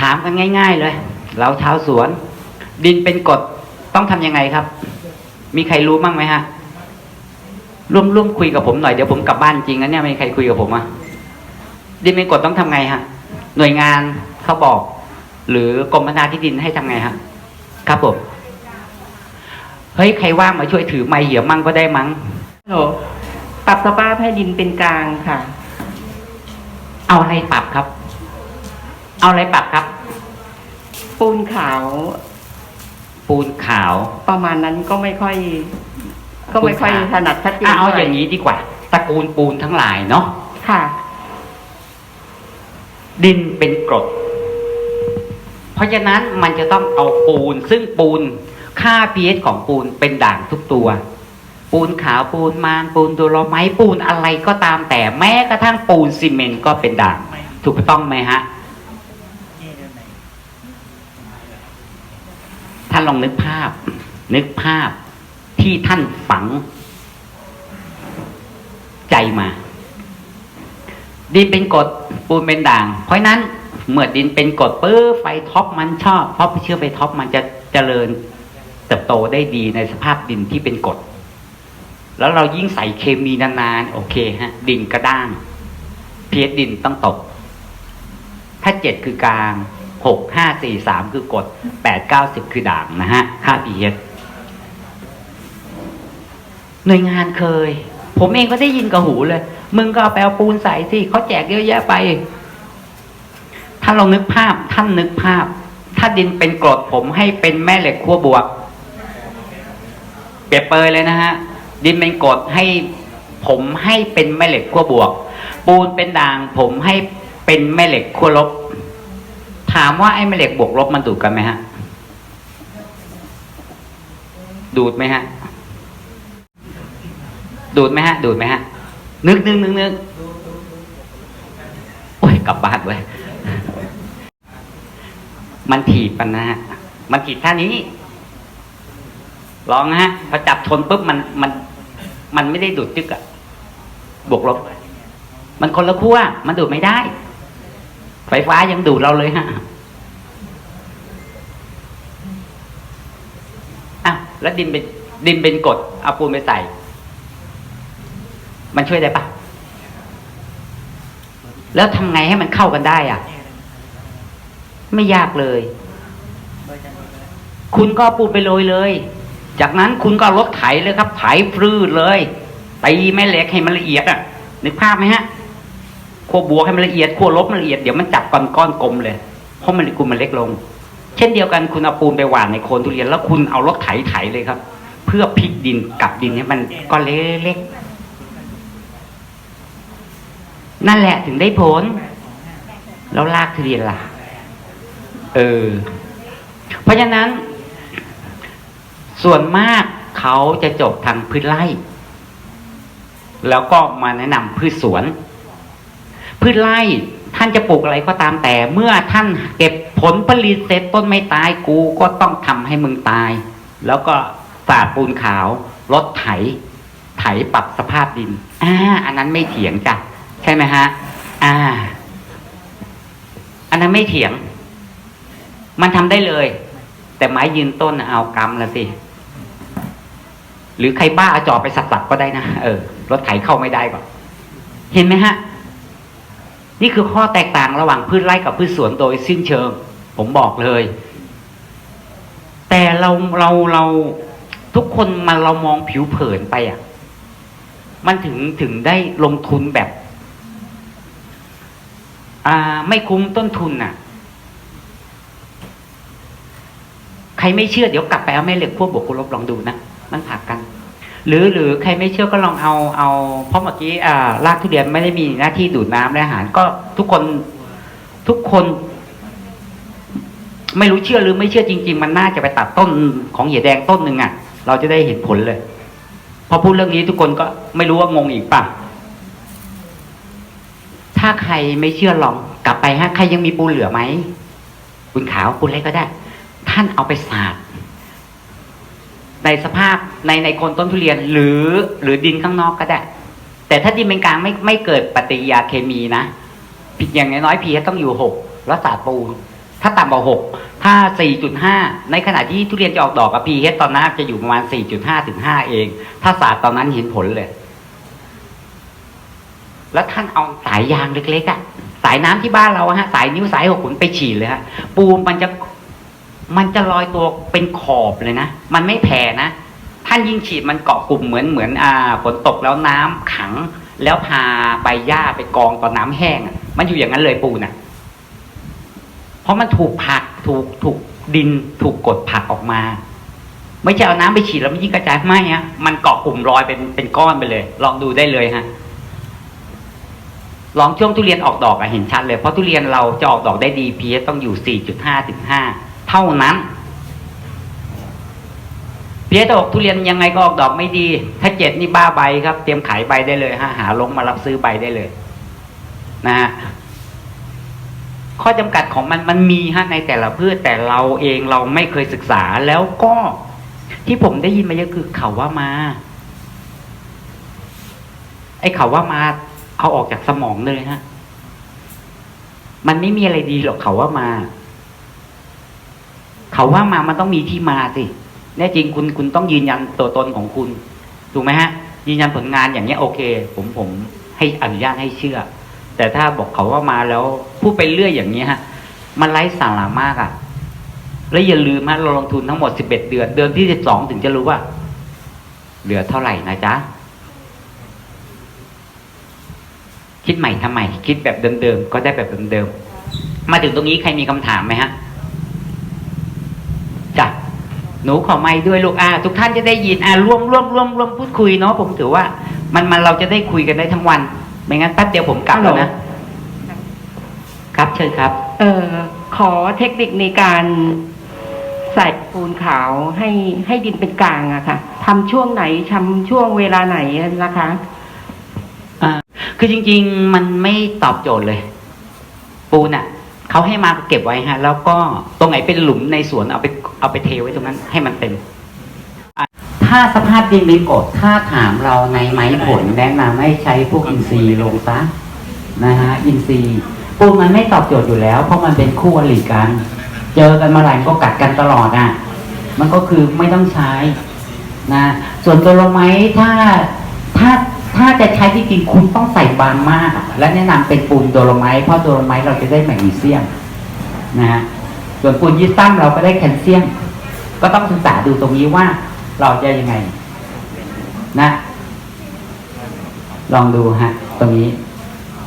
ถามกันง่าย ๆ เลย เราชาวสวน ดินเป็นกรดต้องทำยังไงครับ มีใครรู้บ้างไหมฮะ ร่วมร่วมคุยกับผมหน่อยเดี๋ยวผมกลับบ้านจริงนะเนี่ยไม่มีใครคุยกับผมอะดินเป็นกรดต้องทำไงฮะ หน่วยงานเขาบอก หรือกรมพัฒนาที่ดินให้ทำไงฮะ ครับผมเฮ้ยใครว่างมาช่วยถือไม้เหี่ยวมั่งก็ได้มั้งโหลปรับสภาพให้ดินเป็นกลางค่ะ เอาอะไรปรับครับ เอาอะไรปรับครับ ปูนขาวปูนขาวประมาณนั้นก็ไม่ค่อย ก็ไม่ค่อยปูนขาวถนัดชัดเจนอะเอาท่ไหอร่ย่างนี้ดีกว่าตระกูลปูนทั้งหลายเนาะค่ะ ดินเป็นกรด เพราะฉะนั้นมันจะต้องเอาปูน ซึ่งปูนค่า pH ของปูนเป็นด่างทุกตัว ปูนขาวปูนมานปูนโดโลไม้ปูนอะไรก็ตามแต่แม้กระทั่งปูนซีเมนต์ก็เป็นด่างถูกต้องไหมฮะ ท่านลองนึกภาพ นึกภาพที่ท่านฝังใจมา ดินเป็นกดปูนเป็นด่าง เพราะนั้นเมื่อดินเป็นกดปื้อไฟท็อปมันชอบ เพราะเชื่อไฟท็อปมันจะเจริญเติบโตได้ดีในสภาพดินที่เป็นกดแล้วเรายิ่งใส่เคมีนานๆ โอเคฮะ ดินกระด้าง เพียดินต้องตก ถ้าเจ็ดคือกลาง หกห้าสี่สามคือกดแปดเก้าสิบคือด่างนะฮะค่า pH หน่วยงานเคย ผมเองก็ได้ยินกับหูเลย มึงก็เอาไปเอาปูนใส่สิเขาแจกเยอะแยะไป ถ้าลองนึกภาพท่านนึกภาพ ถ้าดินเป็นกรดผมให้เป็นแม่เหล็กขั้วบวก เปรียบเปยเลยนะฮะ ดินเป็นกรดให้ผมให้เป็นแม่เหล็กขั้วบวก ปูนเป็นด่าง ผมให้เป็นแม่เหล็กขั้วลบ ถามว่าไอ้แม่เหล็กบวกลบมันดูดกันไหมฮะ ดูดไหมฮะ ดูดไหมฮะ ดูดไหมฮะ นึกนึกนึกนึกโอ้ยกลับบ้านเว้ยมันถีบมันนะฮะ มันถีบท่านี้ลองฮะพอจับชนปุ๊บมันมัน มันไม่ได้ดูดจึกอะบวกลบ มันคนละขั้วมันดูดไม่ได้ ไฟฟ้ายังดูดเราเลยฮะอะแล้วดินเป็นดินเป็นกดเอาปูนไปใส่ มันช่วยได้ปะแล้วทำไงให้มันเข้ากันได้อะ ไม่ยากเลย คุณก็ปูนไปโรยเลย จากนั้นคุณก็รถไถเลยครับ ไถฟรืดเลยตีแม่เหล็กให้มันละเอียดอะนึกภาพไหมฮะ ขั้วบวกให้มันละเอียดขั้วลบมันละเอียดเดี๋ยวมันจับก้อนก้อนกลมเลยเพราะมันคุณมันเล็กลง เช่นเดียวกันคุณเอาปูนไปหว่านในโคนทุเรียนแล้วคุณเอารถไถไถเลยครับ เพื่อพลิกดินกลับดินให้มันก้อนเล็กๆนั่นแหละถึงได้ผล แล้วลากทุเรียนล่ะ เออ เพราะฉะนั้น ส่วนมากเขาจะจบทางพืชไร่ แล้วก็มาแนะนำพืชสวน พืชไร่ท่านจะปลูกอะไรก็ตามแต่ เมื่อท่านเก็บผลผลิตเสร็จต้นไม่ตายกูก็ต้องทำให้มึงตาย แล้วก็สาดปูนขาวรถไถ ไถปรับสภาพดินอ่าอันนั้นไม่เถียงจ้ะใช่ไหมฮะอ่า อันนั้นไม่เถียง มันทำได้เลย แต่ไม้ยืนต้นเอากำละสิหรือใครบ้าเอาจอบไปสับๆก็ได้นะเออรถไถเข้าไม่ได้ก่อนเห็นไหมฮะ นี่คือข้อแตกต่างระหว่างพืชไร่กับพืชสวนโดยสิ้นเชิง ผมบอกเลย แต่เราเราเราทุกคนมันเรามองผิวเผินไปอะ มันถึงถึงได้ลงทุนแบบ อ่า ไม่คุ้มต้นทุนน่ะ ใครไม่เชื่อเดี๋ยวกลับไปเอาแม่เหล็กพวกบวกกุลบลองดูนะ มันผักกัน หรือหรือใครไม่เชื่อก็ลองเอาเอา เพราะเมื่อกี้อ่ารากทุเรียนไม่ได้มีหน้าที่ดูดน้ำและอาหาร ก็ทุกคนทุกคน ไม่รู้เชื่อหรือไม่เชื่อจริง ๆ มันน่าจะไปตัดต้นของเหยียแดงต้นหนึ่งอะ เราจะได้เห็นผลเลยพอพูดเรื่องนี้ทุกคนก็ไม่รู้ว่างงอีกป่ะถ้าใครไม่เชื่อลองกลับไปฮะใครยังมีปูเหลือไหมปูขาวปูนอะไรก็ได้ ท่านเอาไปสาด ในสภาพในในโคนต้นทุเรียนหรือหรือดินข้างนอกก็ได้ แต่ถ้าดินเป็นกลางไม่ไม่เกิดปฏิกิริยาเคมีนะผิดอย่างน้อยๆพีต้องอยู่หกแล้วสาปูน ถ้าต่ำกว่าหกถ้าสี่จุดห้าในขณะที่ทุเรียนจะออกดอกกับพีเฮตอนนั้นจะอยู่ประมาณสี่จุดห้าถึงห้าเอง ถ้าศาสตร์ตอนนั้นเห็นผลเลย แล้วท่านเอาสายยางเล็กๆอะสายน้ำที่บ้านเราฮะ สายนิ้วสายหกขุนไปฉีดเลยฮะปูนมันจะ มันจะลอยตัวเป็นขอบเลยนะ มันไม่แผ่นะ ท่านยิ่งฉีดมันเกาะกลุ่มเหมือนเหมือนอ่าฝนตกแล้วน้ำขัง แล้วพาใบหญ้าไปกองตอนน้ำแห้งอะมันอยู่อย่างนั้นเลยปูนอะเพราะมันถูกผลักถูกถูกดินถูกกดผลักออกมา ไม่ใช่เอาน้ำไปฉีดแล้วมันยิ่งกระจายไม่ฮะมันเกาะกลุ่มลอยเป็นเป็นก้อนไปเลย ลองดูได้เลยฮะลองช่วงทุเรียนออกดอกอะเห็นชัดเลยเพราะทุเรียนเราจะออกดอกได้ดีพีต้องอยู่ 4.5ถึง5 เท่านั้นเพีเอบอกทุเรียนยังไงก็ออกดอกไม่ดี ถ้าเจ็ดนี่บ้าใบครับ เตรียมขายใบได้เลยฮะหาลงมารับซื้อใบได้เลย นะฮะข้อจำกัดของมันมันมีฮะในแต่ละพืชแต่เราเองเราไม่เคยศึกษาแล้วก็ที่ผมได้ยินมาเยอะคือเขาว่ามา ไอ้เขาว่ามาเอาออกจากสมองเลยฮะ มันไม่มีอะไรดีหรอกเขาว่ามา เขาว่ามามันต้องมีที่มาสิแน่จริงคุณคุณต้องยืนยันตัวตนของคุณถูกไหมฮะ ยืนยันผลงานอย่างเงี้ยโอเค ผมผมให้อนุญาตให้เชื่อ แต่ถ้าบอกเขาว่ามาแล้วพูดไปเรื่อยอย่างเงี้ยฮะมันไร้สาระมากอะ่ะ แล้วอย่าลืมฮะเราลงทุนทั้งหมดสิบเอ็ดเดือน เดือนที่สิบสองถึงจะรู้ว่า เหลือเท่าไหร่นะจ๊ะคิดใหม่ทำไมคิดแบบเดิมๆก็ได้แบบเดิมๆมาถึงตรงนี้ใครมีคำถามไหมฮะ หนูขอไม่ด้วยลูกอ่าทุกท่านจะได้ยินอ่าร่วมร่วมร่วมร่วมพูดคุยเนาะผมถือว่า มันมันเราจะได้คุยกันได้ทั้งวัน ไม่งั้นแป๊บเดียวผมกลับแล้วนะ ครับเชิญครับ เออขอเทคนิคในการใส่ปูนขาวให้ให้ดินเป็นกลางอะค่ะทำช่วงไหนทำช่วงเวลาไหนนะคะอ่าคือจริง ๆ มันไม่ตอบโจทย์เลย ปูนอะ เขาให้มาก็เก็บไว้ฮะ แล้วก็ตรงไหนเป็นหลุมในสวนเอาไปเอาไปเทไว้ตรงนั้น ให้มันเต็ม ถ้าสภาพดินเป็นกรดถ้าถามเราในไม้ผลแนะนำให้ใช้พวกอินทรีย์ลงซะนะฮะอินทรีย์ปูนมันไม่ตอบโจทย์อยู่แล้ว เพราะมันเป็นคู่อริกัน เจอกันมาไหร่ก็กัดกันตลอดอะ มันก็คือไม่ต้องใช้นะส่วนตัวลไม้ถ้าถ้า ถ้าจะใช้จริงๆคุณต้องใส่บางมาก และแนะนำเป็นปูนโดโลไม้เพราะโดโลไม้เราจะได้แมกนีเซียมนะฮะส่วนปูนยิปซัมเราก็ได้แคลเซียม ก็ต้องศึกษาดูตรงนี้ว่าเราจะยังไงนะ ลองดูฮะตรงนี้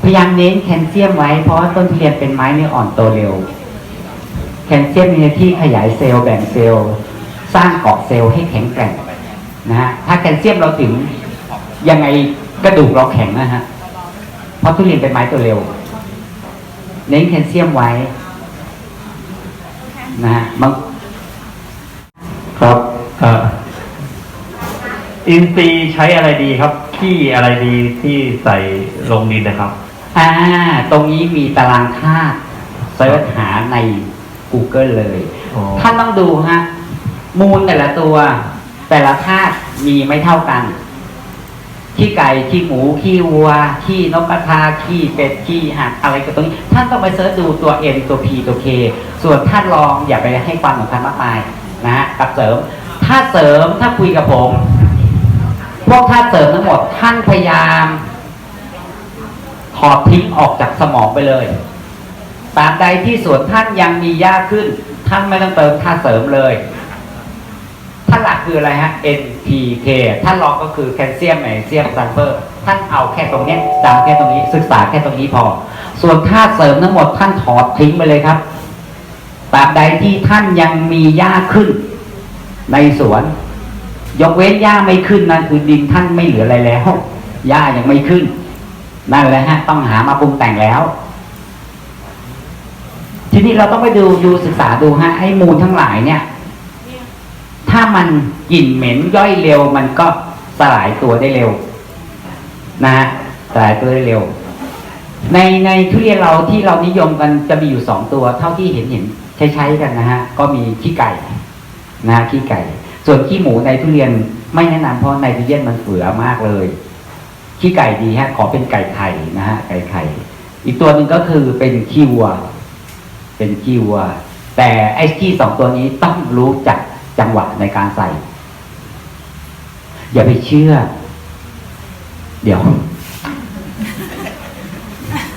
พยายามเน้นแคลเซียมไว้เพราะต้นทุเรียนเป็นไม้เนื้ออ่อนโตเร็ว แคลเซียมมีหน้าที่ขยายเซลล์แบ่งเซลล์สร้างเกาะเซลล์ให้แข็งแกร่งนะฮะถ้าแคลเซียมเราถึงยังไง กระดูกเราแข็งนะฮะ เพราะทุเรียนเป็นไม้ตัวเร็ว เน้นแคลเซียมไว้ นะฮะบางครับเอ่ออินทรีย์ใช้อะไรดีครับที่อะไรดีที่ใส่ลงดินนะครับ อ่า ตรงนี้มีตารางธาตุเสิร์ชหาใน Google เลยอ๋อท่านต้องดูฮะ มูลแต่ละตัว แต่ละธาตุมีไม่เท่ากัน ขี้ไก่ขี้หมูขี้วัวขี้นกกระทาขี้เป็ดขี้หักอะไรกับตรงนี้ ท่านต้องไปเสิร์ชดูตัว N ตัว P ตัว K ส่วนท่านรองอย่าไปให้ความสำคัญมากมายนะฮะกับเสริม ถ้าเสริมถ้าคุยกับผม พวกธาตุเสริมทั้งหมด ท่านพยายามถอดทิ้งออกจากสมองไปเลยตาบใดที่ส่วนท่านยังมียากขึ้น ท่านไม่ต้องเติมธาเสริมเลย หลักคืออะไรฮะ NPK ท่านรองก็คือแคลเซียมแมกนีเซียมซัลเฟอร์ท่านเอาแค่ตรงนี้จำแค่ตรงนี้ศึกษาแค่ตรงนี้พอ ส่วนธาตุเสริมทั้งหมดท่านถอดทิ้งไปเลยครับตราบใดที่ท่านยังมีหญ้าขึ้น ในสวน ยกเว้นหญ้าไม่ขึ้นนั่นคือดินท่านไม่เหลืออะไรแล้วหญ้ายังไม่ขึ้นนั่นแหละฮะ ต้องหามาปรุงแต่งแล้ว ทีนี้เราต้องไปดูดูศึกษาดูฮะไอ้มูลทั้งหลายเนี่ย ถ้ามันกลิ่นเหม็นย่อยเร็ว มันก็สลายตัวได้เร็ว นะฮะสลายตัวได้เร็ว ในในทุเรียนเราที่เรานิยมกันจะมีอยู่สองตัว เท่าที่เห็นเห็นใช้ใช้กันนะฮะก็มีขี้ไก่นะขี้ไก่ ส่วนขี้หมูในทุเรียนไม่แนะนำเพราะไนโตรเจนมันเฟือมากเลยขี้ไก่ดีฮะขอเป็นไก่ไข่นะฮะไก่ไข่ อีกตัวหนึ่งก็คือเป็นขี้วัว เป็นขี้วัว แต่ไอ้ขี้สองตัวนี้ต้องรู้จัก จังหวะในการใส่ อย่าไปเชื่อ เดี๋ยว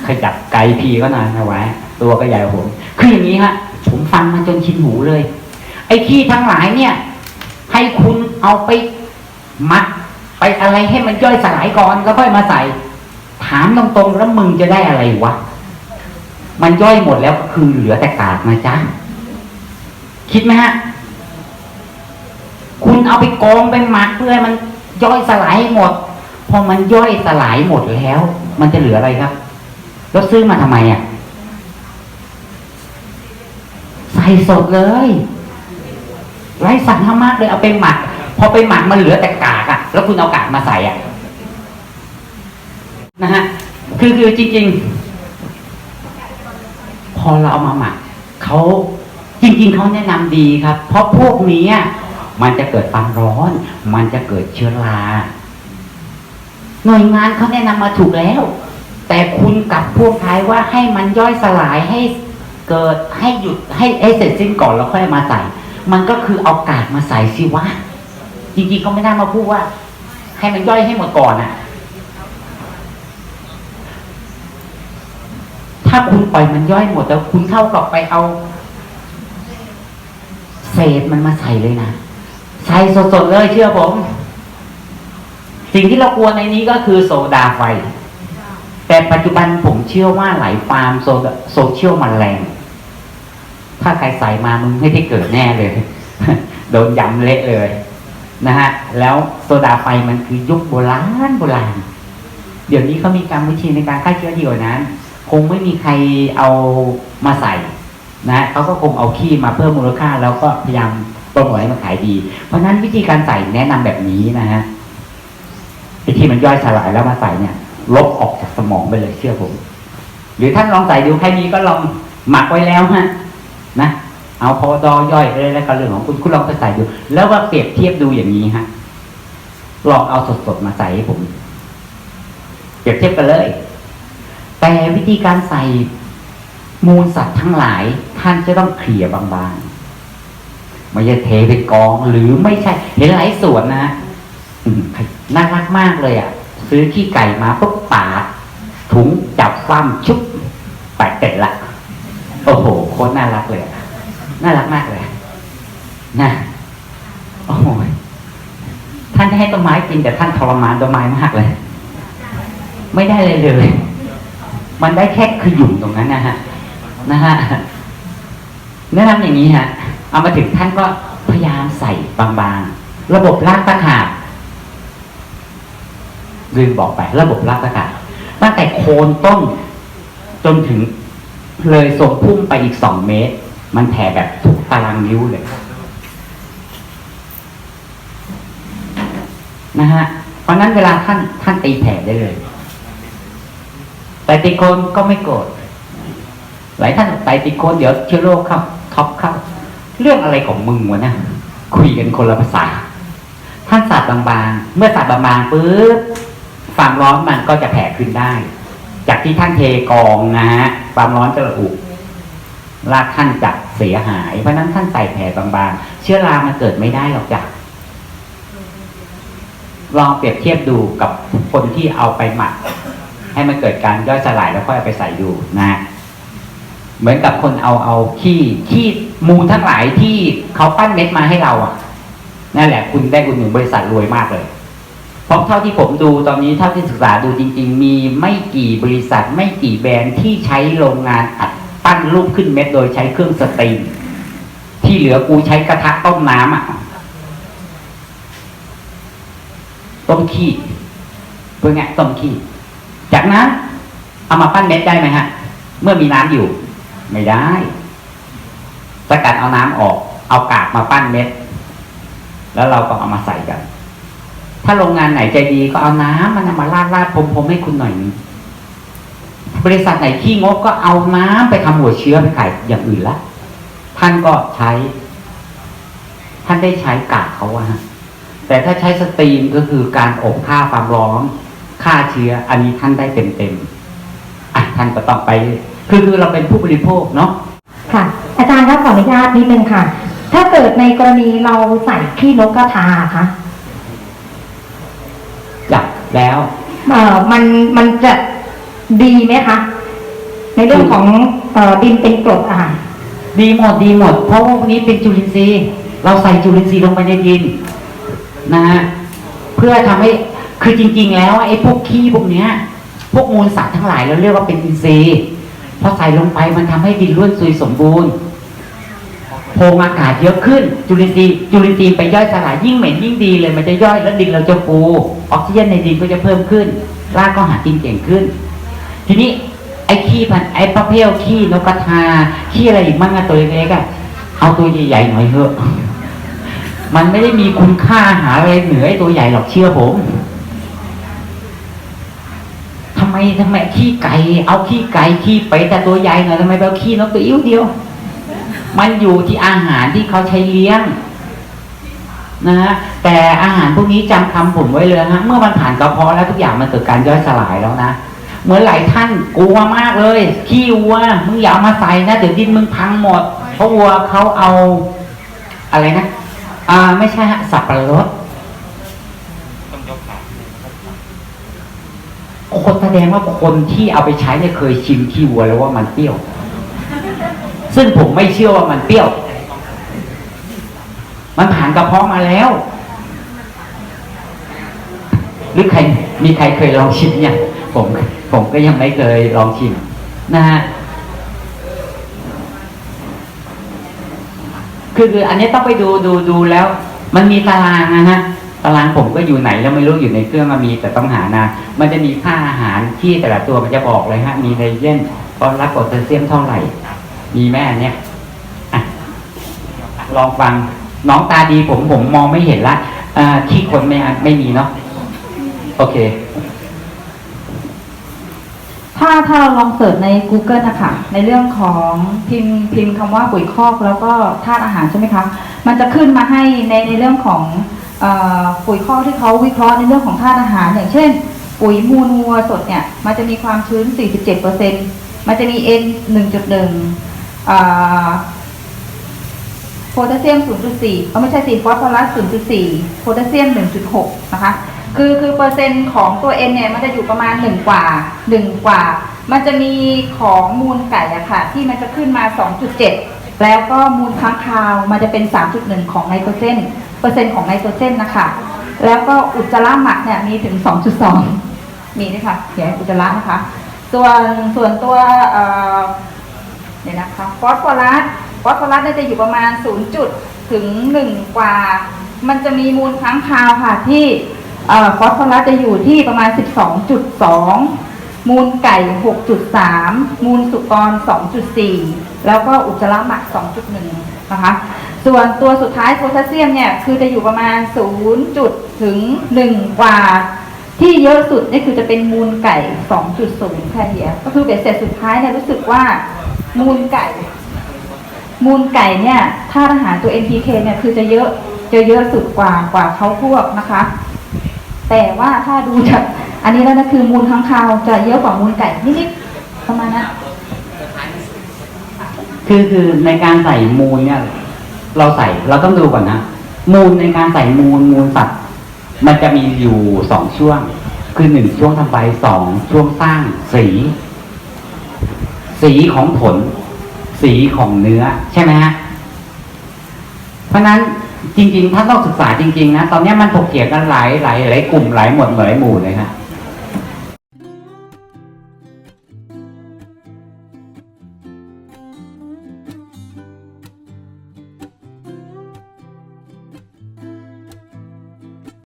ขยับไกลพีก็นานเอาไว้ตัวก็ใหญ่ผมคืออย่างนี้ฮะผมฟังมาจนชินหูเลย ไอ้ขี้ทั้งหลายเนี่ย ให้คุณเอาไปมัดไปอะไรให้มันย่อยสลายก่อนแล้วค่อยมาใส่ ถามตรงๆแล้วมึงจะได้อะไรวะมันย่อยหมดแล้วคือเหลือแต่กากนะจ๊ะ คิดไหมฮะ คุณเอาไปกองไปหมักเพื่อให้มันย่อยสลายหมด พอมันย่อยสลายหมดแล้ว มันจะเหลืออะไรครับแล้วซื้อมาทำไมอะ ใส่สดเลยไร้สารมากเลยเอาไปหมัก พอไปหมักมันเหลือแต่กากอะ แล้วคุณเอากากมาใส่อะนะฮะคือคือจริง ๆ พอเราเอามาหมักเขาจริง ๆเขาแนะนำดีครับ เพราะพวกนี้อะ มันจะเกิดความร้อน มันจะเกิดเชื้อราหน่วยงานเขาแนะนำมาถูกแล้ว แต่คุณกลับพวกท้ายว่าให้มันย่อยสลายให้เกิดให้หยุดให้ให้เสร็จสิ้นก่อนแล้วค่อยมาใส่ มันก็คือเอากากมาใส่สิวะจริงๆก็ไม่น่ามาพูดว่า ให้มันย่อยให้หมดก่อนอะถ้าคุณปล่อยมันย่อยหมดแล้วคุณเข้ากับไปเอา เศษมันมาใส่เลยนะ ใส่สดๆเลยเชื่อผม สิ่งที่เรากลัวในนี้ก็คือโซดาไฟ แต่ปัจจุบันผมเชื่อว่าหลายฟาร์มโซโซเชียลมันแรง ถ้าใครใส่มามึงไม่ได้เกิดแน่เลย โดนยำเละเลยนะฮะ แล้วโซดาไฟมันคือยุคโบราณโบราณ เดี๋ยวนี้เขามีการวิธีในการฆ่าเชื้อดีกว่านั้น คงไม่มีใครเอามาใส่นะเขาก็คงเอาขี้มาเพิ่มมูลค่า แล้วก็พยายาม โปรโมทให้มันขายดี เพราะฉะนั้นวิธีการใส่แนะนำแบบนี้นะฮะไอ้ที่มันย่อยสลายแล้วมาใส่เนี่ย ลบออกจากสมองไปเลยเชื่อผม หรือท่านลองใส่ดูแค่นี้ก็ลองหมักไว้แล้วฮะนะเอาพอดอย่อยไปเลยแล้วก็เรื่องของคุณคุณลองไปใส่ดู แล้วก็เปรียบเทียบดูอย่างนี้ฮะลองเอาสดๆมาใส่ให้ผม เปรียบเทียบกันเลย แต่วิธีการใส่มูลสัตว์ทั้งหลาย ท่านจะต้องเคลียร์บางๆ ไม่ใช่เทไปกอง หรือไม่ใช่ เห็นหลายส่วนนะน่ารักมากเลยอะ ซื้อขี้ไก่มาปุ๊บปาดถุงจับซ้ำชุบแปะเสร็จละโอ้โหโคตรน่ารักเลยน่ารักมากเลยนะโอ้โหท่านให้ต้นไม้กินแต่ท่านทรมานต้นไม้มากเลย ไม่ได้เลยเลย มันได้แค่ขยุ่มตรงนั้นนะฮะนะฮะแนะนำอย่างนี้ฮะ เอามาถึงท่านก็พยายามใส่บางๆ ระบบรากตะขาบลืมบอกไประบบรากตะขาบตั้งแต่โคนต้นจนถึงเลยส่งพุ่งไปอีกสองเมตร มันแผ่แบบทุกตารางนิ้วเลยนะฮะเพราะนั้นเวลาท่านท่านตีแผ่ได้เลย แต่ติโคนก็ไม่โกรธหลายท่านไตติโคนเดี๋ยวเชื้อโรคเข้าท็อปเข้า เรื่องอะไรของมึงวะนะคุยกันคนละภาษา ท่านสาดบางๆ เมื่อสาดบางๆปุ๊บความร้อนมันก็จะแผ่ขึ้นได้ จากที่ท่านเทกองนะฮะความร้อนจะระอุรากท่านจะเสียหาย เพราะฉะนั้นท่านใส่แผ่บางๆ เชื้อรามันเกิดไม่ได้หรอกจ้ะลองเปรียบเทียบดูกับคนที่เอาไปหมัก ให้มันเกิดการย่อยสลายแล้วค่อยเอาไปใส่ดูนะ เหมือนกับคนเอาเอาขี้ขี้มูลทั้งหลายที่เขาปั้นเม็ดมาให้เราอะนั่นแหละ คุณได้อุดหนุนบริษัทรวยมากเลย เพราะเท่าที่ผมดูตอนนี้เท่าที่ศึกษาดูจริง ๆ มีไม่กี่บริษัท ไม่กี่แบรนด์ที่ใช้โรงงานอัดปั้นรูปขึ้นเม็ดโดยใช้เครื่องสตรีมที่เหลือกูใช้กระทะต้มน้ำอะต้มขี้เพื่อไงต้มขี้ จากนั้นเอามาปั้นเม็ดได้ไหมฮะ เมื่อมีน้ำอยู่ ไม่ได้ สกัดเอาน้ำออก เอากากมาปั้นเม็ด แล้วเราก็เอามาใส่กัน ถ้าโรงงานไหนใจดีก็เอาน้ำมันมาราดราดพรมพรมให้คุณหน่อยนึงบริษัทไหนขี้งกก็เอาน้ำไปทำหัวเชื้อไปขายอย่างอื่นละ ท่านก็ใช้ ท่านได้ใช้กากเขาอะฮะแต่ถ้าใช้สตรีมก็คือการอบค่าความร้อนค่าเชื้อ อันนี้ท่านได้เต็มๆอะท่านก็ต้องไป คือคือเราเป็นผู้บริโภคเนาะค่ะขออนุญาตนิดนึงค่ะ ถ้าเกิดในกรณีเราใส่ขี้นกกระทาคะจับแล้วเอ่อมันมันจะดีไหมคะในเรื่องของเอ่อดินเป็นกรดอะค่ะดีหมดดีหมด เพราะว่าพวกนี้เป็นจุลินทรีย์เราใส่จุลินทรีย์ลงไปในดินนะฮะเพื่อทำให้คือจริง ๆ แล้วไอ้พวกขี้พวกเนี้ย พวกมูลสัตว์ทั้งหลายเราเรียกว่าเป็นอินทรีย์ พอใส่ลงไปมันทำให้ดินร่วนซุยสมบูรณ์โพรงอากาศเยอะขึ้น จุลินทรีย์จุลินทรีย์ไปย่อยสลายยิ่งเหม็นยิ่งดีเลยมันจะย่อยแล้วดินเราจะฟูออกซิเจนในดินก็จะเพิ่มขึ้นรากก็หากินเก่งขึ้น ทีนี้ไอ้ขี้พันไอ้ประเภทขี้นกกระทาขี้อะไรอีกมั่งอะตัวเล็กๆอะเอาตัวใหญ่ๆหน่อยเถอะ มันไม่ได้มีคุณค่าหาอะไรเหนือไอ้ตัวใหญ่หรอกเชื่อผมทำไมทำไมขี้ไก่ เอาขี้ไก่ขี้ไปแต่ตัวใหญ่หน่อยทำไมเอาขี้นกตัวอิ่วเดียว มันอยู่ที่อาหารที่เขาใช้เลี้ยงนะฮะแต่อาหารพวกนี้จำคำผมไว้เลยฮะเมื่อมันผ่านกระเพาะแล้วทุกอย่างมันเกิดการย่อยสลายแล้วนะเหมือนหลายท่านกลัวมากเลย ขี้วัวมึงอย่าเอามาใส่นะเดี๋ยวดินมึงพังหมด เพราะวัวเขาเอาอะไรนะ อ่าไม่ใช่ฮะสับปะรด คนแสดงว่าคนที่เอาไปใช้เนี่ยเคยชิมขี้วัวแล้วว่ามันเปรี้ยว ซึ่งผมไม่เชื่อว่ามันเปรี้ยว มันผ่านกระเพาะมาแล้ว หรือใครมีใครเคยลองชิมยังผมผมก็ยังไม่เคยลองชิมนะฮะคือคืออันนี้ต้องไปดูดูดูแล้ว มันมีตารางนะฮะ ตารางผมก็อยู่ไหนแล้วไม่รู้อยู่ในเครื่องมันมีแต่ต้องหานะมันจะมีค่าอาหารที่แต่ละตัวมันจะบอกเลยฮะ มีไนโตรเจนฟอสฟอรัสโพแทสเซียมเท่าไหร่ มีแม่อันเนี้ยอลองฟังน้องตาดีผมผมมองไม่เห็นละอที่คนไม่ไม่มีเนาะโอเค ถ้าถ้าเราลองเสิร์ชใน Google นะคะในเรื่องของพิมพ์พิมพ์คำว่าปุ๋ยคอกแล้วก็ธาตุอาหารใช่ไหมคะ มันจะขึ้นมาให้ในในเรื่องของ ปุ๋ยคอกที่เขาวิเคราะห์ในเรื่องของธาตุอาหาร อย่างเช่น ปุ๋ยมูลวัวสดเนี่ยมันจะมีความชื้น 47%มันจะมี N 1.1อ่าโพแทสเซียม 0.4เอาไม่ใช่สิฟอสฟอรัส 0.4 โพแทสเซียม 1.6 นะคะ คือคือเปอร์เซ็นต์ของตัว N เนี่ยมันจะอยู่ประมาณ 1 กว่า 1 กว่า มันจะมีของมูลไก่อะค่ะ ที่มันจะขึ้นมา 2.7 แล้วก็มูลค้างคาวมันจะเป็น 3.1 ของไนโตรเจน เปอร์เซ็นต์ของไนโตรเจนนะคะ แล้วก็อุจจาระหมักเนี่ยมีถึง 2.2 มีด้วยค่ะเขียนอุจจาระนะคะ ส่วนส่วนตัวเอ่อเดี๋ยวนะคะฟอสฟอรัสฟอสฟอรัสเนี่ยจะอยู่ประมาณ 0 จุดถึง 1 กว่า มันจะมีมูลค้างคาวค่ะที่ฟอสฟอรัสจะอยู่ที่ประมาณ 12.2 มูลไก่ 6.3 มูลสุกร 2.4 แล้วก็อุจจาระหมัก 2.1 นะคะ ส่วนตัวสุดท้ายโพแทสเซียมเนี่ย คือจะอยู่ประมาณ 0 จุดถึง 1 กว่า ที่เยอะสุดนี่คือจะเป็นมูลไก่ 2.0ค่ะเฮียก็คือเบ็ดเสร็จสุดท้ายเนี่ยรู้สึกว่ามูลไก่ มูลไก่เนี่ยถ้าตุอาหารตัว NPK เนี่ยคือจะเยอะจะเยอะสุดกว่ากว่าเขาพวกนะคะ แต่ว่าถ้าดูจาก อันนี้แล้วนะคือมูลค้างคาวจะเยอะกว่ามูลไก่นิดๆประมาณนั้นคือคือในการใส่มูลเนี่ย เราใส่เราต้องดูก่อนนะมูลในการใส่มูลมูลสัตว์มันจะมีอยู่สองช่วง คือหนึ่งช่วงทำใบสองช่วงสร้างสี สีของผล สีของเนื้อใช่ไหมฮะเพราะนั้นจริง ๆ ถ้าต้องศึกษาจริง ๆ นะ ตอนนี้มันถกเถียงกันหลายหลายหลายกลุ่มหลายหมวดหลายหมู่เลยฮะ